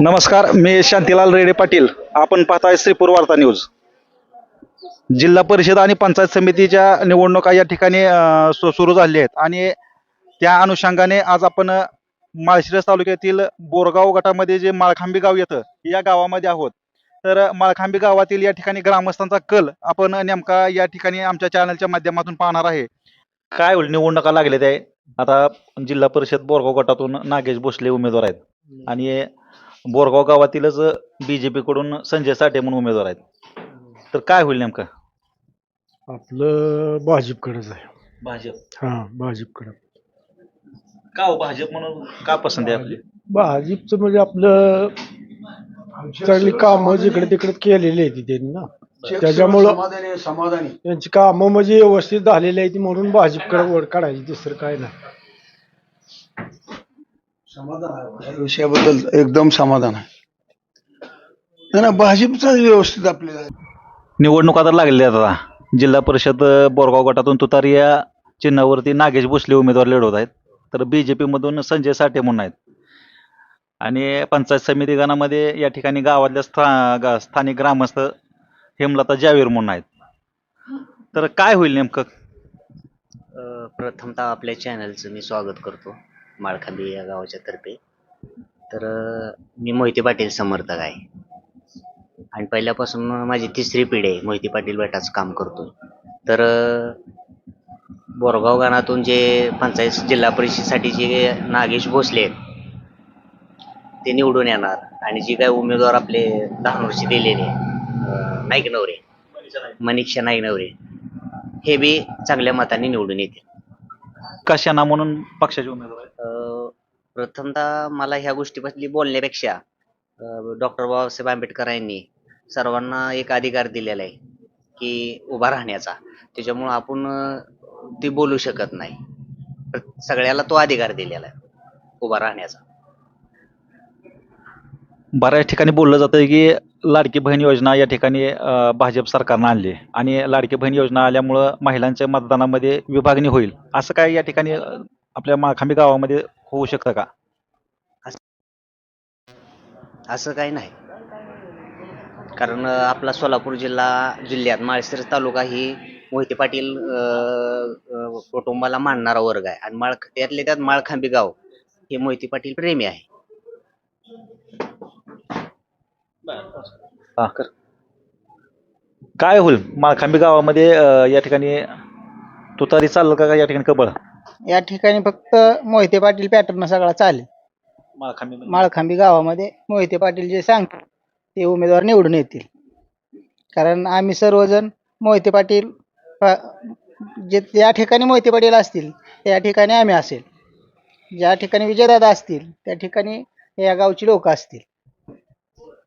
नमस्कार मी शांतीलाल रेडे पाटील. आपण पाहताय श्रीपूर वार्ता न्यूज. जिल्हा परिषद आणि पंचायत समितीच्या निवडणुका या ठिकाणी सु- सुरू झाल्या आहेत. आणि त्या अनुषंगाने आज आपण माळशिरस तालुक्यातील बोरगाव गटामध्ये जे माळखांबी गाव येतं या गावामध्ये आहोत. तर माळखांबी गावातील या ठिकाणी ग्रामस्थांचा कल आपण नेमका या ठिकाणी आमच्या चॅनलच्या माध्यमातून पाहणार आहे. काय होईल? निवडणुका लागलेत आहे. आता जिल्हा परिषद बोरगाव गटातून नागेश भोसले उमेदवार आहेत. आणि बोरगाव गावातीलच बीजेपी कडून संजय साठे म्हणून उमेदवार आहेत. तर काय होईल नेमकं? आपलं भाजपकडेच आहे. भाजप. हा भाजपकडे. का हो भाजप म्हणून? का पसंत आहे आपली? भाजपचं म्हणजे आपलं चांगली कामं जिकडे तिकडे केलेली आहेत त्यांनी ना. त्याच्यामुळं समाधानी त्यांची कामं म्हणजे व्यवस्थित झालेली आहेत म्हणून भाजपकडे वर काढायची दुसरं काय नाही. समाधान आहे विषयाबद्दल एकदम समाधान आहे. ना भाजपचाच व्यवस्थित आपल्याला निवडणुका तर लागलेल्या आता. जिल्हा परिषद बोरगाव गटातून तुतारी या चिन्हावरती नागेश भोसले उमेदवार लढवत आहेत. तर बीजेपी मधून संजय साठे म्हणून आहेत. आणि पंचायत समिती गणामध्ये या ठिकाणी गावातल्या स्था गा- स्थानिक ग्रामस्थ हेमलता जावीर म्हणून आहेत. तर काय होईल नेमकं? प्रथमतः आपल्या चॅनलचं मी स्वागत करतो. माळखांबी या गावाच्या तर्फे. तर मी मोहिते पाटील समर्थक आहे. आणि पहिल्यापासून माझी तिसरी पिढी आहे मोहिते पाटील बेटाचं काम करतो तर बोरगाव गाणातून जे पंचायत जिल्हा परिषदेसाठी जे नागेश भोसले आहेत ते निवडून येणार. आणि जे काय उमेदवार आपले दहा दिलेले नाईक नवरे मनीषा नाईक नवरे हे बी चांगल्या मताने निवडून येतील. कशाना म्हणून पक्षाचे उमेदवार आहेत? अ, प्रथमतः मला ह्या गोष्टीबद्दल बोलण्यापेक्षा डॉक्टर बाबासाहेब आंबेडकर यांनी सर्वांना एक अधिकार दिलेला आहे की उभा राहण्याचा. त्याच्यामुळं आपण अ, ते बोलू शकत नाही. प्र- सगळ्याला तो अधिकार दिलेला आहे उभा राहण्याचा. बऱ्याच ठिकाणी बोललं जातं की लाडकी बहीण योजना या ठिकाणी भाजप सरकारनं आणली. आणि लाडकी बहीण योजना आल्यामुळं महिलांच्या मतदानामध्ये विभागणी होईल. असं काय या ठिकाणी आपल्या माळखांबी गावामध्ये होऊ शकतं का? असं काही नाही. कारण आपला सोलापूर जिल्हा जिल्ह्यात माळशिर तालुका ही मोहिते पाटील कुटुंबाला मानणारा वर्ग आहे. आणि माळ त्यातले त्यात माळखांबी गाव हे मोहिते पाटील प्रेमी आहे. हा, कर. काय होईल? माळखांबी गावामध्ये अ, या ठिकाणी तुतारी चाललं का या ठिकाणी कबळ? या ठिकाणी फक्त मोहिते पाटील पॅटर्न सगळा चालेल. माळखांबी माळखांबी गावामध्ये मोहिते पाटील जे सांगतात ते उमेदवार निवडून येतील. कारण आम्ही सर्वजण मोहिते पाटील जे ज्या ठिकाणी मोहिते पाटील असतील त्या ठिकाणी आम्ही असेल. ज्या ठिकाणी विजयदादा असतील त्या ठिकाणी या गावची लोक असतील.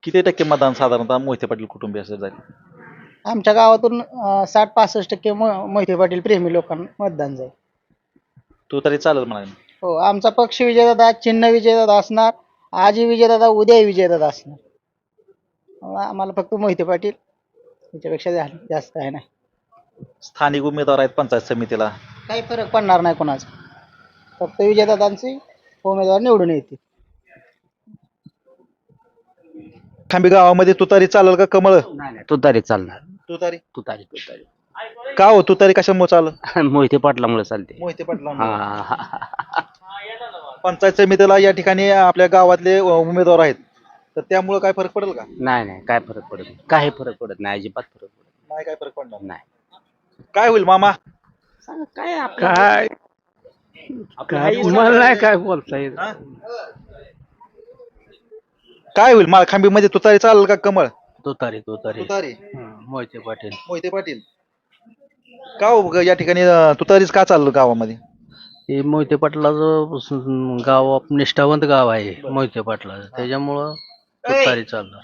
किती टक्के मतदान साधारणतः मोहिते पाटील कुटुंबीय असं जाईल? आमच्या गावातून साठ पासष्ट टक्के मो- मोहिते पाटील प्रेमी लोकांना मतदान जाईल. तुतारी चालेल म्हणा हो आमचा पक्ष विजयदादा चिन्ह विजयदादा असणार आजही विजयदादा उद्याही विजयदादा असणार. अं, आम्हाला फक्त मोहिते पाटील त्याच्यापेक्षा जा- जास्त आहे नाही. स्थानिक उमेदवार आहेत पंचायत समितीला. काही फरक पडणार नाही कोणाचा. फक्त विजयदादांचे उमेदवार निवडून येतील. खांबी गावामध्ये तुतारी चालेल का कमळ? नाही नाही तुतारी चालणार. तुतारी? तुतारी तुतारी. का हो तुतारी कशामुळे चालेल? मोहिते पाटलामुळे चालते. मोहिते पाटला हा. पंचायत समितीला या ठिकाणी आपल्या गावातले अ, उमेदवार आहेत. तर त्यामुळे काय फरक पडेल का? नाही नाही काय फरक पडत नाही. काही फरक पडत नाही अजिबात फरक पडत नाही. काय फरक पडणार? नाही. काय होईल मामा? काय काय? काय मला नाही काय बोलता येत? हा? काय होईल? माळखांबी मध्ये तुतारी चालेल का कमळ? तुतारी तुतारी. तुतारी. हं, मोहिते पाटील. मोहिते पाटील. का हो ग- या ठिकाणी अ, तुतारीच का चाललं गावामध्ये? हे मोहिते पाटलाचं गाव निष्ठावंत गाव आहे मोहिते पाटलाचं. त्याच्यामुळं तुतारी चालणार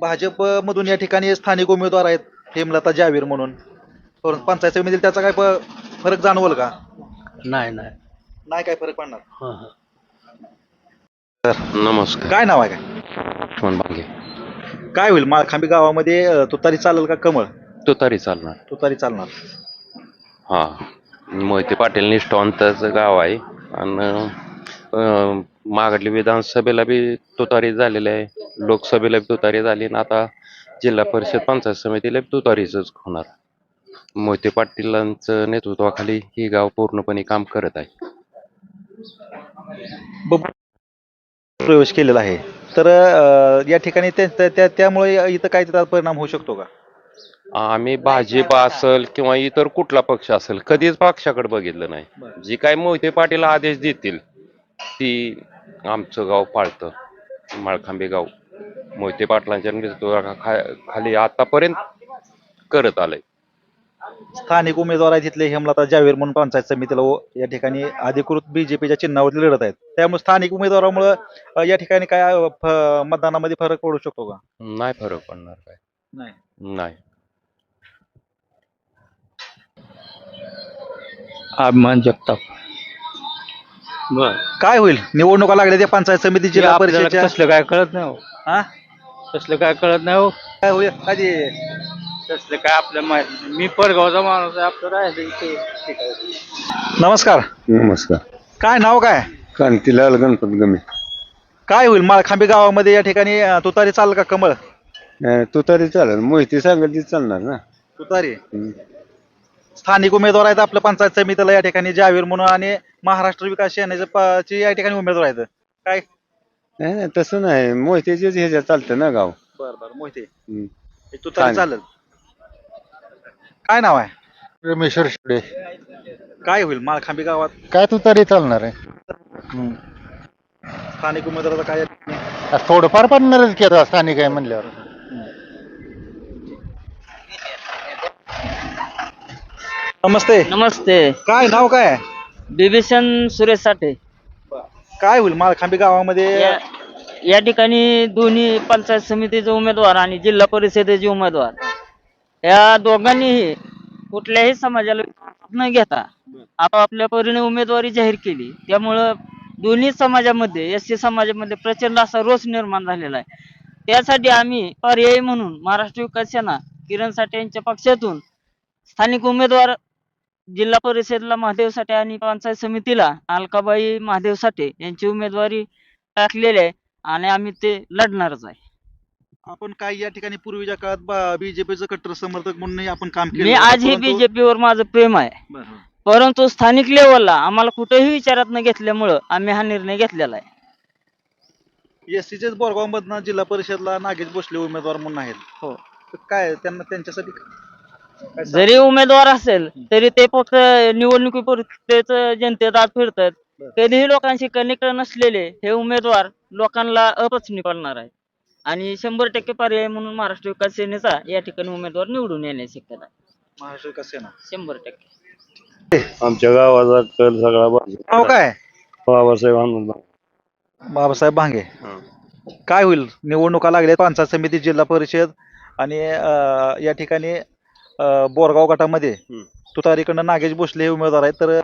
भाजप मधून या ठिकाणी स्थानिक उमेदवार आहेत हेमलता जावीर म्हणून. परंतु पंचायत समितीला त्याचा काय प- फरक जाणवल का? नाही नाही. नाही काय फरक पडणार? हं, हं. नमस्कार. काय नाव आहे काय? लक्ष्मण बांगे. काय होईल? माळखांबी गावामध्ये अ, तुतारी चालेल का कमळ? तुतारी चालणार. तुतारी चालणार. हा. मोहिते पाटील निष्ठावंताचं गाव आहे. आणि अं, मागली विधानसभेला बी तुतारी झालेली आहे. लोकसभेला बी तुतारी झाली आणि आता जिल्हा परिषद पंचायत समितीला बी तुतारीच होणार. मोहिते पाटीलांचं नेतृत्वाखाली ही गाव पूर्णपणे काम करत आहे. ब- प्रवेश केलेला आहे. तर अं, या ठिकाणी त्या- त्या- त्या- त्यामुळे इथं काय त्याचा परिणाम होऊ शकतो का? आम्ही भाजप असेल किंवा इतर कुठला पक्ष असेल कधीच पक्षाकडे बघितलं नाही. जी काय मोहिते पाटील आदेश देतील ती आमचं गाव पाळतं. माळखांबे गाव. मोहिते पाटलांच्या नेतृत्वाखाली आतापर्यंत करत आलंय. स्थानिक उमेदवार आहेत तिथले हेमलता जावेर म्हणून पंचायत समितीला व या ठिकाणी अधिकृत बीजेपीच्या चिन्हावरती लढत आहेत. त्यामुळे स्थानिक उमेदवारामुळे या ठिकाणी काय फ- मतदानामध्ये फरक पडू शकतो का? नाही फरक पडणार काय? नाही. नाही. अभिमान जगताप. काय होईल? निवडणुका लागल्या त्या पंचायत समिती जिल्हा परिषदच्या? तसलं काय कळत नाही हो. हा? तसलं काय कळत नाही हो? काय होईल? तसलं काय आपल्या माहीत मी परगावचा माणूस आहे आपलं राहिलं इथे ठीक आहे नमस्कार. नमस्कार. काय नाव काय? कांतीलाल गणपत गमे. काय होईल माळखांबी गावामध्ये या ठिकाणी अं, तुतारी चाल का कमळ? तू तरी चालेल. मोहिती सांगेल ती चालणार ना. तुतारी? स्थानिक उमेदवार आहेत आपल्या पंचायत समितीला या ठिकाणी जावीर म्हणून आणि महाराष्ट्र विकास सेनेचे प- चे या ठिकाणी उमेदवार आहेत. काय? नाही नाही तसं नाही. मोहितीचेच ह्याच्यात चालतं ना गाव. बर बर. मोहिते. हम्म. हे तुतारी चालेल. काय नाव आहे? रमेश्वर शिडे काय होईल? माळखांबी गावात? काय तू तरी चालणार आहे. स्थानिक उमेदवाराचा काय? थोडंफार पडणारच की आता स्थानिक आहे म्हणल्यावर. नमस्ते. नमस्ते. काय नाव काय? आहे? बिभीषण सुरेश साठे. काय होईल माळखांबी गावामध्ये? या या ठिकाणी दोन्ही पंचायत समितीचे उमेदवार आणि जिल्हा परिषदेचे उमेदवार. या दोघांनीही कुठल्याही समाजाला न घेता आपापल्या परीने उमेदवारी जाहीर केली. त्यामुळं दोन्ही समाजामध्ये एस सी समाजामध्ये प्रचंड असा रोष निर्माण झालेला आहे. त्यासाठी आम्ही पर्यायी म्हणून महाराष्ट्र विकास सेना किरण साठे यांच्या पक्षातून स्थानिक उमेदवार जिल्हा परिषदला महादेव साठे आणि पंचायत समितीला अलकाबाई महादेव साठे यांची उमेदवारी टाकलेली आहे आणि आम्ही ते लढणारच आहे. आपण काय या ठिकाणी पूर्वीच्या काळात बीजेपीचं कट्टर समर्थक म्हणून आपण काम मी आजही परंतु- बीजेपीवर माझं प्रेम आहे. बरं, बरं. परंतु स्थानिक लेवलला आम्हाला कुठेही विचारात न घेतल्यामुळं आम्ही हा निर्णय घेतलेला आहे. एससीचेच बोरगाव मधनं जिल्हा परिषदला नागेश भोसले उमेदवार म्हणून आहेत. हो. तर काय त्यांना त्यांच्यासाठी काय सांग- जरी उमेदवार असेल तरी ते फक्त निवडणुकीपुरतेच जनतेत आत फिरतात. कधीही लोकांशी कनेक्ट नसलेले हे उमेदवार लोकांना अपचनी पडणार आहे आणि शंभर टक्के पर्याय म्हणून महाराष्ट्र विकास सेनेचा या ठिकाणी उमेदवार निवडून येण्याची शक्यता आहे. महाराष्ट्र विकास सेना. शंभर टक्के. आमच्या गावाचा कल सगळा भाजप नाव काय? बाबासाहेब आनंद बाबासाहेब भांगे. काय होईल? निवडणुका लागल्या पंचायत समिती जिल्हा परिषद आणि अं, या ठिकाणी अं, बोरगाव गटामध्ये. तुतारीकडनं नागेश भोसले हे उमेदवार आहेत तर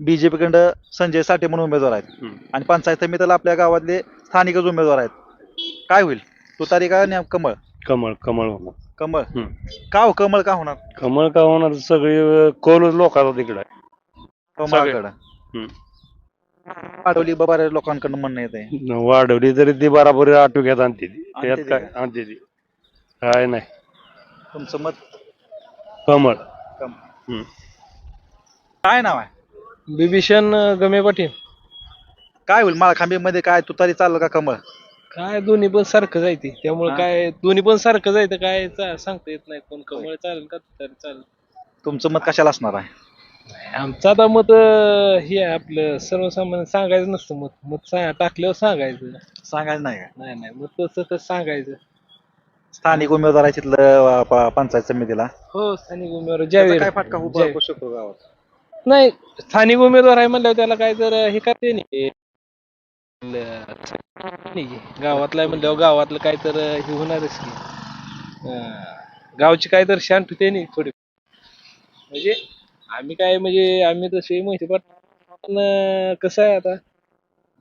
बीजेपी कडं संजय साठे म्हणून उमेदवार आहेत. आणि पंचायत समितीला आपल्या गावातले स्थानिकच उमेदवार आहेत. काय होईल? तुतारी का ने- कमळ? कमळ कमळ होणार. कमळ. हम्म. का हो कमळ का होणार? कमळ का होणार? सगळी कौलच लोकांचा तिकडे आहे. कमळाकडं. हम्म. पाठवली बऱ्याच लोकांकडनं म्हणणं येत आहे वाढवली तरी ती बराबरी आटोक्यात आणते ती. आणते ती काय? आणते ती. काय नाही. तुमचं मत? कमळ. हम्म. काय नाव आहे? बिभीषण गमे पाटील. काय होईल? माळखांबीमध्ये काय? तुतारी चाललं का कमळ? काय दोन्ही पण सारखंच आहे ते. त्यामुळे हा? काय दोन्ही पण आहे तर काय चा- सांगता येत नाही. कोण कमळ चालेल का तरी चालेल. तुमचं मत कशाला असणार आहे? आमचं आता मत अं, हे आहे आपलं सर्वसामान्य सांगायचं नसतं मत. मत सा- टाकल्यावर सांगायचं. सांगायचं नाही का? नाही नाही. मत तसं तर सांगायचं. स्थानिक उमेदवार आहे तिथलं अं, प- पंचायत समितीला. हो स्थानिक उमेदवार त्याचा ज्यावेळी काय फाटका उभा ज्यावेळी- होऊ शकतो गावात? नाही स्थानिक उमेदवार आहे म्हणल्यावर त्याला काय तर हे करते नाही नाही की. गावातला आहे म्हणल्यावर गावातलं काय तर हे होणारच की. अं, गावची काय तर शांत होते नाही थोडी. म्हणजे आम्ही काय म्हणजे आम्ही तसे माहिती पण कसं आहे आता?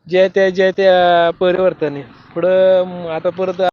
ज्या त्या ज्या त्या परिवर्तने पुढं म, आता परत